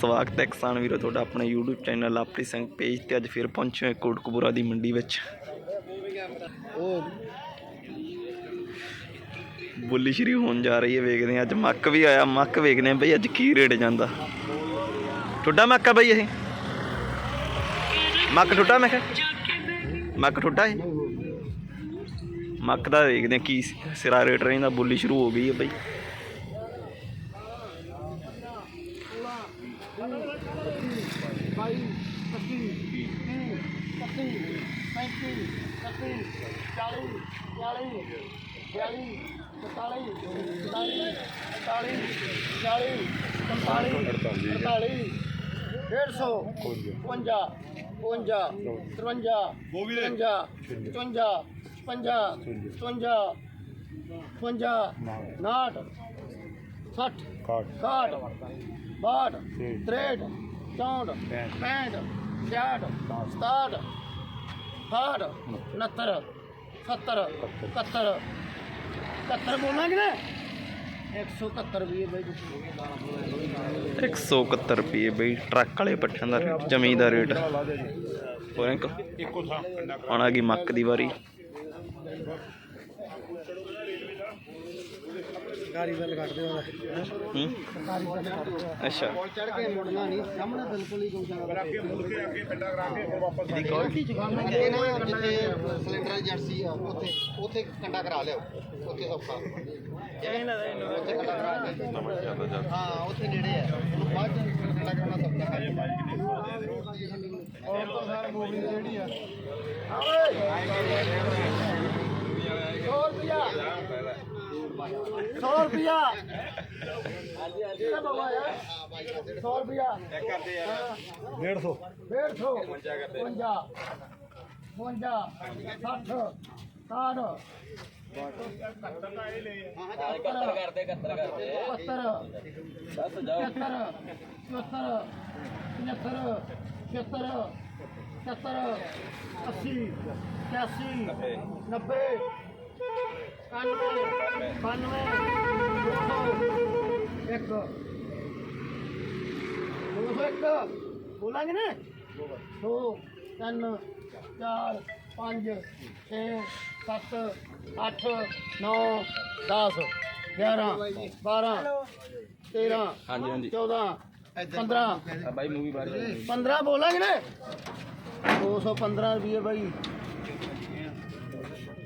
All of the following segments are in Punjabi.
ਸਵਾਗਤ ਹੈ ਕਿਸਾਨ ਵੀਰੋ, ਤੁਹਾਡਾ ਆਪਣੇ YouTube channel Lapri Singh page ਤੇ ਅੱਜ ਫਿਰ ਪਹੁੰਚੇ ਹਾਂ ਕੋਟਕਪੂਰਾ ਦੀ ਮੰਡੀ ਵਿੱਚ। ਬੁੱਲੀ ਸ਼ੁਰੂ ਹੋਣ ਜਾ ਰਹੀ ਹੈ, ਵੇਖਦੇ ਹਾਂ, ਅੱਜ ਮੱਕ ਵੀ ਆਇਆ, ਮੱਕ ਵੇਖਦੇ ਹਾਂ ਬਈ ਅੱਜ ਕੀ ਰੇਟ ਜਾਂਦਾ। ਠੁੱਡਾ ਮੱਕ ਆ ਬਈ ਇਹ? ਮੱਕ ਠੁੱਡਾ ਮੈਂ ਕਿਹਾ? ਮੱਕ ਠੁੱਡਾ ਹੈ ਮੱਕ ਦਾ ਵੇਖਦੇ ਹਾਂ ਕੀ ਸਿਰਾ ਰੇਟ ਰਹਿੰਦਾ, ਬੁੱਲੀ ਸ਼ੁਰੂ ਹੋ ਗਈ ਹੈ ਬਈ। 40 40 42 43 44 45 46 47 48 150 55 55 53 55 55 55 55 55 59 60 61 62 63 64 65 66 67 68 69 ਉਣੱਤਰ ਸੱਤਰ ਇਕਹੱਤਰ ਇਕਹੱਤਰ ਬੋਲਾਂਗੇ ਨਾ 171 ਵੀ ਹੈ ਬਾਈ 171 ਰੁਪਏ ਬਈ ਟਰੱਕ ਵਾਲੇ ਪੱਠਿਆਂ ਦਾ ਰੇਟ ਜਮੀ ਦਾ ਰੇਟ। ਹੋਰ ਅੰਕਲ? ਇੱਕੋ ਥਾਂ ਕੰਡਾ ਹੁਣ ਆ ਗਈ ਮੱਕ ਦੀ ਵਾਰੀ? ਗਾੜੀ ਵੱਲ ਕੱਢਦੇ ਹੋ ਹੂੰ। ਅੱਛਾ। ਚੜ ਕੇ ਮੁੜਨਾ ਨਹੀਂ ਸਾਹਮਣੇ ਬਿਲਕੁਲ ਹੀ ਕੋਈ ਅੱਗੇ ਮੁੜ ਕੇ ਅੱਗੇ ਕੰਡਾ ਕਰਾ ਕੇ ਫਿਰ ਵਾਪਸ ਇਹ ਨਾ ਜਿੱਥੇ ਸਿਲੰਡਰ ਏਜੰਸੀ ਆ ਉੱਥੇ ਉੱਥੇ ਕੰਡਾ ਕਰਾ ਲਿਓ ਉੱਥੇ ਸੌਖਾ ਉੱਥੇ ਕੰਡਾ ਕਰਾ ਕੇ ਹਾਂ ਉੱਥੇ ਨੇੜੇ ਆ ਬਾਅਦ ਚ ਕੰਡਾ ਕਰਾਉਣਾ ਸੌਖਾ ਔਰ ਤਾਂ ਸਾਰ ਮੂਵੀ ਜਿਹੜੀ ਆ। 100 ਰੁਪਿਆ ਹਾਂਜੀ ਹਾਂਜੀ ਕਿਹੜਾ ਬਾਬਾ ਯਾਰ? 100 ਰੁਪਿਆ ਚੈੱਕ ਕਰਦੇ ਯਾਰ। 150 150 55 ਕਰਦੇ 55 60 60 70 ਦਾ ਇਹ ਲੈ ਹਾਂ 71 ਕਰਦੇ 71 ਕਰਦੇ। 70 ਦੱਸ ਜਾਓ। 70 75 75 70 80 80 90 ਇੱਕ। ਦੋ ਇੱਕ। ਬੋਲਾਂਗੇ ਨਾ? ਦੋ ਤਿੰਨ ਚਾਰ ਪੰਜ ਛੇ ਸੱਤ ਅੱਠ ਨੌ 10 11 12 13 ਹਾਂਜੀ ਹਾਂਜੀ। 14 15 ਬਾਈ ਮੂਵੀ ਬਾਰੇ 15 ਬੋਲਾਂਗੇ ਨਾ? 215 ਰੁਪਏ ਬਾਈ।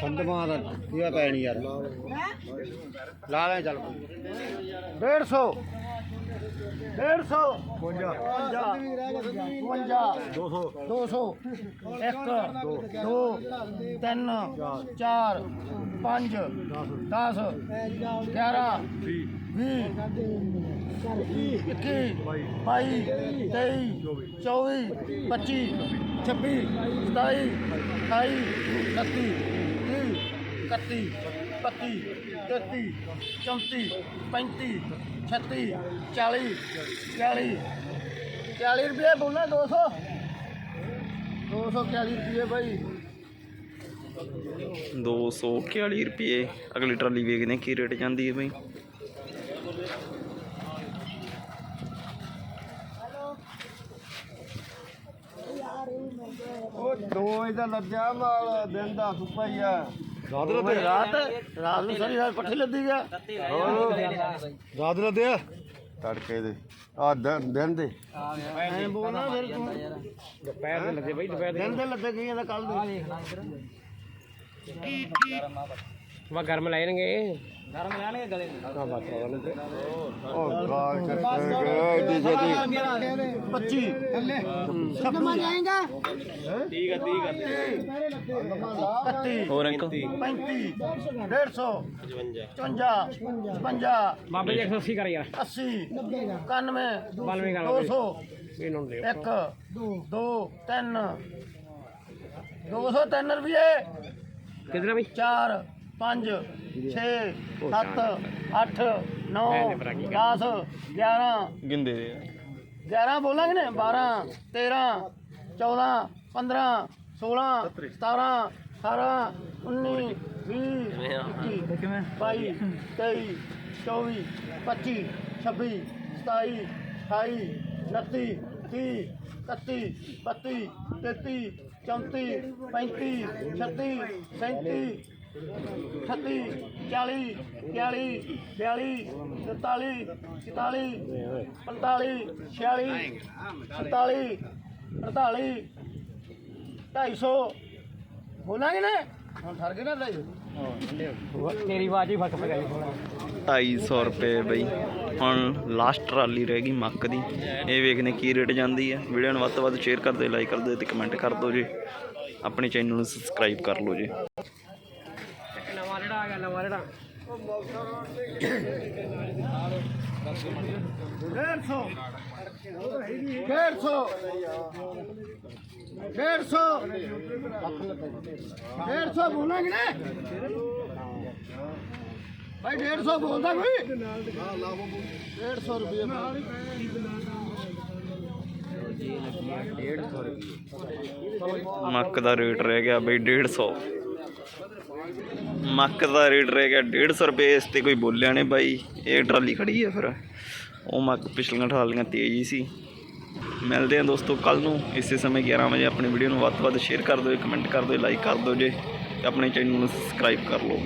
ਸੰਦਮਾ ਦਾ ਇਹ ਪੈ ਨਹੀਂ ਯਾਰ ਲਾ ਲੈ ਚੱਲ 150 150 52 200 200 1 2 3 4 5 10 11 20 ਇੱਕੀ ਬਾਈ ਤੇਈ ਚੌਵੀ ਪੱਚੀ ਛੱਬੀ ਸਤਾਈ ਅਠਾਈ ਉਨੱਤੀ ਤੀਹ ਇਕੱਤੀ ਬੱਤੀ ਤੇਤੀ ਚੌਂਤੀ ਪੈਂਤੀ ਛੱਤੀ ਚਾਲੀ ਚਾਲੀ ਚਾਲੀ ਰੁਪਏ ਬੋਲਣਾ ਦੋ ਸੌ ਦੋ ਸੌ ਚਾਲੀ ਰੁਪਏ ਬਾਈ 241 ਰੁਪਏ ਅਗਲੀ ਟਰਾਲੀ ਵੇਖਦੇ ਕੀ ਰੇਟ ਜਾਂਦੀ ਹੈ ਬਈ ਉਹ ਦੋ ਇਹਦਾ ਲੱਦਿਆ ਮਾਲ ਦਿਨ ਦਾ ਸੁੱਪਾ ਹੀ ਆ। ਰਾਤ ਨੂੰ ਰਾਤ ਰਾਤ ਨੂੰ ਸਾਰੀ ਰਾਤ ਪੱਠੇ ਲੱਦੀ ਗਿਆ। ਰਾਤ ਨੂੰ ਲੱਦਿਆ? ਤੜਕੇ ਦੇ। ਆ ਦਿਨ ਦੇ। ਐ ਬੋਲਣਾ ਫਿਰ ਤੂੰ। ਦੁਪਹਿਰ ਦੇ ਲੱਦੇ ਬਈ ਦੁਪਹਿਰ ਦੇ ਦਿਨ ਦੇ ਲੱਦੇ ਗਈਆਂ ਦਾ ਕੱਲ ਦੇ। ਵਾ ਗਰਮ ਲੈਣਗੇ। ਉਹ ਗਾਲ ਚੱਕੇ ਏਡੀ ਛੇਤੀ। 25 ਸੰਗਮਾ ਜਾਏਗਾ ਠੀਕ ਹੈ। ਠੀਕ ਹੈ ਹੋਰ ਅੰਕਲ? 35 150 55 55 ਬਾਬੇ ਜੀ 180 ਕਰ ਯਾਰ। 80 91 ਬਾਨਵੇਂ ਕਰ ਲਓ 200 ਇਹਨੂੰ ਦੇ ਇੱਕ ਦੋ। ਤਿੰਨ। 203 ਰੁਪਏ। ਕਿਧਰ ਬਈ? ਚਾਰ। 5 6 7 8 9 10 11 ਗਿੰਦੇ 11 ਬੋਲਾਂਗੇ ਨੇ? 12 13 14 15 16 17 18 19 20 21 22 23 24 25 26 27 28 29 30 31 32 33 34 35 36 37 ਅਠੱਤੀ ਚਾਲੀ ਬਿਆਲੀ ਬਿਆਲੀ ਤਰਤਾਲੀ ਚੁਤਾਲੀ ਪੰਤਾਲੀ ਛਿਆਲੀ ਸਤਾਲੀ ਅੜਤਾਲੀ ਢਾਈ ਸੌ। ਬੋਲਾਂਗੇ ਨਾ? ਹੁਣ ਠਰ ਗਏ ਨਾ ਢਾਈ ਤੇਰੀ ਆਵਾਜ਼ ਹੀ ਫ਼ਰਕ ਪੈ ਗਈ। ਥੋੜਾ 250 ਰੁਪਏ ਬਈ। ਹੁਣ ਲਾਸਟ ਟਰਾਲੀ ਰਹਿ ਗਈ ਮੱਕ ਦੀ। ਇਹ ਵੇਖਨੇ ਕੀ ਰੇਟ ਜਾਂਦੀ ਹੈ ਵੀਡੀਓ ਨੂੰ ਵੱਧ ਤੋਂ ਵੱਧ ਸ਼ੇਅਰ ਕਰ ਦਿਓ ਲਾਈਕ ਕਰ ਦਿਓ ਤੇ ਕਮੈਂਟ ਕਰ ਦਿਓ ਜੀ। ਆਪਣੇ ਚੈਨਲ ਨੂੰ ਸਬਸਕ੍ਰਾਈਬ ਕਰ ਲਓ ਜੀ। ਨਵਾਂ ਜਿਹੜਾ ਆ ਗਿਆ ਨਵਾਂ ਜਿਹੜਾ। ਡੇਢ ਸੌ। ਡੇਢ ਸੌ। ਡੇਢ ਸੌ। ਡੇਢ ਸੌ ਬੋਲਾਂਗੇ ਨਾ ਭਾਈ ਡੇਢ ਸੌ ਬੋਲਦਾ ਕੋਈ? ਮੱਕ ਦਾ ਰੇਟ ਰਹਿ ਗਿਆ ਬਈ 150 ਮੱਕ ਦਾ ਰੇਟ ਰਹਿ ਗਿਆ 150 ਰੁਪਏ, ਇਸ ਤੇ ਕੋਈ ਬੋਲਿਆ ਨੇ ਬਾਈ। ਇਹ ਟਰਾਲੀ ਖੜੀ ਹੈ ਫਿਰ। ਉਹ ਮੱਕ ਪਿਛਲੀਆਂ ਟਰਾਲੀਆਂ ਤੇਜ਼ ਹੀ ਸੀ। ਮਿਲਦੇ ਹਾਂ ਦੋਸਤੋ ਕੱਲ ਨੂੰ। ਇਸੇ ਸਮੇਂ 11 ਵਜੇ ਆਪਣੀ ਵੀਡੀਓ ਨੂੰ ਵੱਧ ਤੋਂ ਵੱਧ ਸ਼ੇਅਰ ਕਰ ਦਿਓ ਕਮੈਂਟ ਕਰ ਦਿਓ ਲਾਈਕ ਕਰ ਦਿਓ ਜੇ। ਆਪਣੇ ਚੈਨਲ ਨੂੰ ਸਬਸਕ੍ਰਾਈਬ ਕਰ ਲਓ।